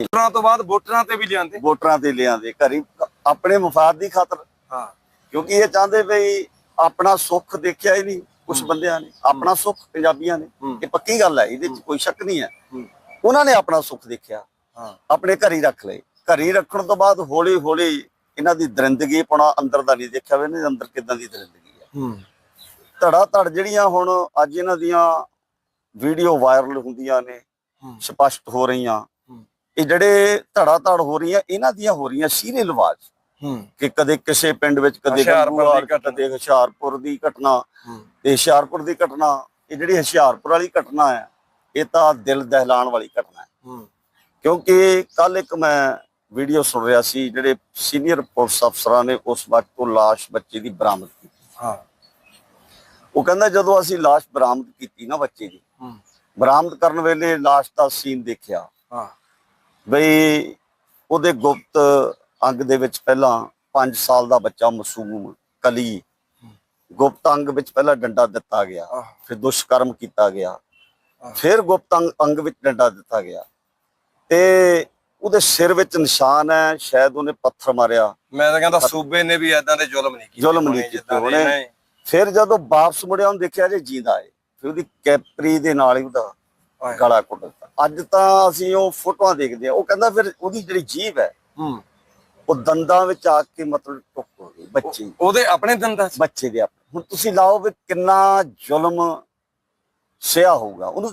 ਵੋਟਰਾਂ ਤੋਂ ਬਾਅਦ ਵੋਟਰਾਂ ਤੇ ਵੀ ਲਿਆਂਦੇ। ਵੋਟਰਾਂ ਤੇ ਲਿਆਂਦੇ। ਘਰੀ ਆਪਣੇ ਮਫਾਦ ਦੀ ਖਾਤਰ। ਹਾਂ। ਕਿਉਂਕਿ ਇਹ ਚਾਹੁੰਦੇ ਵੀ ਆਪਣਾ ਸੁੱਖ ਦੇਖਿਆ ਹੀ ਨਹੀਂ ਕੁਝ ਬੰਦਿਆਂ ਨੇ। ਆਪਣਾ ਸੁੱਖ ਪੰਜਾਬੀਆਂ ਨੇ। ਇਹ ਪੱਕੀ ਗੱਲ ਹੈ ਇਹਦੇ ਵਿੱਚ ਕੋਈ ਸ਼ੱਕ ਨਹੀਂ ਹੈ। ਉਹਨਾਂ ਨੇ ਆਪਣਾ ਸੁੱਖ ਦੇਖਿਆ। ਆਪਣੇ ਘਰੀ ਰੱਖ ਲਏ। ਘਰੀ ਰੱਖਣ ਤੋਂ ਬਾਅਦ ਹੌਲੀ ਹੌਲੀ ਇਹਨਾਂ ਦੀ ਦਰਿੰਦਗੀ ਪਣਾ ਅੰਦਰ ਦਾ ਨਹੀਂ ਦੇਖਿਆ ਵੀ ਇਹਨਾਂ ਦੇ ਅੰਦਰ ਕਿਦਾਂ ਦੀ ਦਰਿੰਦਗੀ ਹੈ। ਧੜਾ ਧੜ ਜਿਹੜੀਆਂ ਹੁਣ ਅੱਜ ਇਹਨਾਂ ਦੀਆਂ ਵੀਡੀਓ ਵਾਇਰਲ ਹੁੰਦੀਆਂ ਨੇ। ਸਪਸ਼ਟ ਹੋ ਰਹੀਆਂ। ਇਹ ਜਿਹੜੇ ਧੜਾ ਧੜ ਹੋ ਰਹੀਆਂ ਇਹਨਾਂ ਦੀਆਂ ਹੋ ਰਹੀਆਂ ਸੀਰੇ ਲਿਵਾਜ ਕਿ ਕਦੇ ਕਿਸੇ ਪਿੰਡ ਵਿੱਚ ਕਦੇ ਹੁਸ਼ਿਆਰਪੁਰ ਦੀ ਘਟਨਾ। ਕਦੇ ਹੁਸ਼ਿਆਰਪੁਰ ਦੀ ਘਟਨਾ। ਹੂੰ। ਤੇ ਹੁਸ਼ਿਆਰਪੁਰ ਦੀ ਘਟਨਾ ਇਹ ਜਿਹੜੀ ਹੁਸ਼ਿਆਰਪੁਰ ਵਾਲੀ ਘਟਨਾ ਹੈ ਇਹ ਤਾਂ ਦਿਲ ਦਹਿਲਾਣ ਵਾਲੀ ਘਟਨਾ ਹੈ। ਕਿਉਂਕਿ ਕੱਲ ਇੱਕ ਮੈਂ ਵੀਡੀਓ ਸੁਣ ਰਿਹਾ ਸੀ ਜਿਹੜੇ ਸੀਨੀਅਰ ਪੁਲਿਸ ਅਫਸਰਾਂ ਨੇ ਉਸ ਵਕਤ ਤੋਂ ਲਾਸ਼ ਬੱਚੇ ਦੀ ਬਰਾਮਦ ਕੀਤੀ। ਹਾਂ। ਉਹ ਕਹਿੰਦਾ ਜਦੋਂ ਅਸੀਂ ਲਾਸ਼ ਬਰਾਮਦ ਕੀਤੀ ਨਾ ਬੱਚੇ ਦੀ ਬਰਾਮਦ ਕਰਨ ਵੇਲੇ ਲਾਸ਼ ਦਾ ਸੀਨ ਦੇਖਿਆ। ਹਾਂ। ਬਈ ਉਹਦੇ ਗੁਪਤ ਅੰਗ ਦੇ ਵਿੱਚ ਪਹਿਲਾਂ 5 ਸਾਲ ਦਾ ਬੱਚਾ ਮਾਸੂਮ ਕਲੀ ਗੁਪਤ ਅੰਗ ਵਿੱਚ ਪਹਿਲਾਂ ਡੰਡਾ ਦਿੱਤਾ ਗਿਆ ਫਿਰ ਦੁਸ਼ਕਰਮ ਕੀਤਾ ਗਿਆ। ਫਿਰ ਗੁਪਤ ਅੰਗ ਵਿੱਚ ਡੰਡਾ ਦਿੱਤਾ ਗਿਆ ਤੇ ਉਹਦੇ ਸਿਰ ਵਿੱਚ ਨਿਸ਼ਾਨ ਹੈ ਸ਼ਾਇਦ ਉਹਨੇ ਪੱਥਰ ਮਾਰਿਆ ਮੈਂ ਤਾਂ ਕਹਿੰਦਾ ਸੂਬੇ ਨੇ ਵੀ ਐਦਾਂ ਦੇ ਜ਼ੁਲਮ ਨਹੀਂ ਕੀਤੇ ਜ਼ੁਲਮ ਨਹੀਂ ਕੀਤੇ ਜਿੱਦਾਂ ਦੇ ਹੋਣੇ। ਇਹਨਾਂ ਨੇ। ਫਿਰ ਜਦੋਂ ਵਾਪਸ ਮੁੜਿਆ ਉਹਨੂੰ ਦੇਖਿਆ ਜੇ ਜਿੰਦਾ ਹੈ ਫਿਰ ਉਹਦੀ ਕੈਪਰੀ ਦੇ ਨਾਲ ਹੀ ਉਹਦਾ। ਗਲਾ ਘੁੱਟ ਦਿੱਤਾ। ਅੱਜ ਤਾਂ ਅਸੀਂ ਉਹ ਫੋਟੋਆਂ ਦੇਖਦੇ ਆ ਉਹ ਕਹਿੰਦਾ ਫਿਰ ਉਹਦੀ ਜਿਹੜੀ ਜੀਭ ਹੈ ਹੂੰ। ਉਹ ਦੰਦਾਂ ਵਿੱਚ ਆ ਕੇ ਮਤਲਬ ਟੁੱਕ ਹੋ ਗਈ ਬੱਚੇ। ਉਹਦੇ ਆਪਣੇ ਦੰਦਾਂ ਬੱਚੇ ਦੇ ਆਪਣੇ। ਹੁਣ ਤੁਸੀਂ ਲਾਓ ਵੀ ਕਿੰਨਾ ਜ਼ੁਲਮ ਸਿਆ ਹੋਊਗਾ। ਉਹਨੂੰ